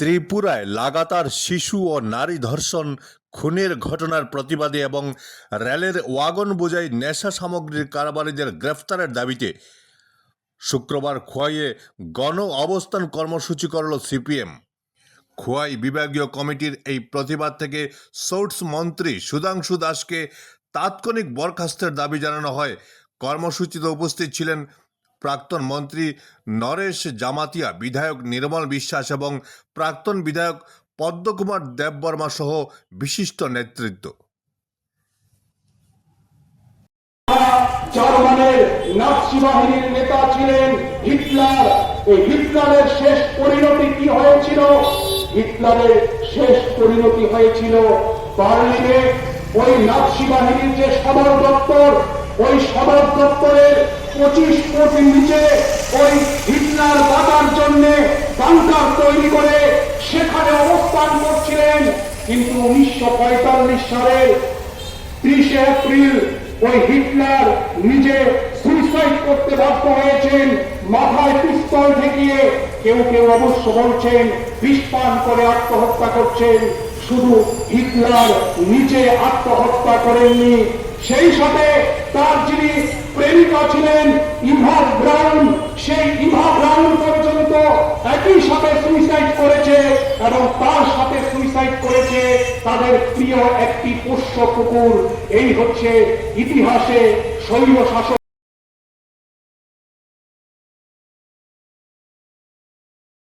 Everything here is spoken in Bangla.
ত্রিপুরায় লাগাতার শিশু ও নারী ধর্ষণ, খুনের ঘটনার প্রতিবাদে এবং রেলের ওয়াগন বোঝাই নেশা সামগ্রীর কারবারিদের গ্রেফতারের দাবিতে শুক্রবার খোয়াইয়ে গণ অবস্থান কর্মসূচি করল সিপিএম। খোয়াই বিভাগীয় কমিটির এই প্রতিবাদ থেকে সোর্টস মন্ত্রী সুধাংশু দাসকে তাৎক্ষণিক বরখাস্তের দাবি জানানো হয়। কর্মসূচিতে উপস্থিত ছিলেন প্রাক্তন মন্ত্রী নরেশ জামাতিয়া, বিধায়ক নির্মল বিশ্বাস এবং প্রাক্তন বিধায়ক পদ্মকুমার দেববর্মা সহ বিশিষ্ট নেতৃত্ব। জার্মানের নাৎসি বাহিনীর নেতা ছিলেন হিটলার। ওই হিটলারের শেষ পরিণতি কি হয়েছিল? হিটলারের শেষ পরিণতি হয়েছিল বার্লিনে ওই নাৎসি বাহিনীর যে সদর দপ্তর, ওই সদর দপ্তরের পঁচিশ কোটি নিচে ওই হিটলার বাঁচার জন্য বাংকার তৈরি করে সেখানে অবস্থান করছিলেন। কিন্তু উনিশশো পঁয়তাল্লিশ সালের ত্রিশে এপ্রিল ওই হিটলার নিজে সুইসাইড করতে বাধ্য হয়েছেন। মাথায় পিস্তল ঠেকিয়ে কেউ কেউ অবশ্য বলছেন বিষপান করে আত্মহত্যা করছেন। শুধু হিটলার নিজে আত্মহত্যা করেননি সেই সাথে তার যিনি প্রেমিকা ছিলেন ইভা ব্রাউন, সেই ইভা ব্রাউন পর্যন্ত একই সাথে সুইসাইড করেছে এবং তার সাথে সুইসাইড করেছে তাদের প্রিয় একটি পোষ্য কুকুর। এই হচ্ছে ইতিহাসে শৈল শাসক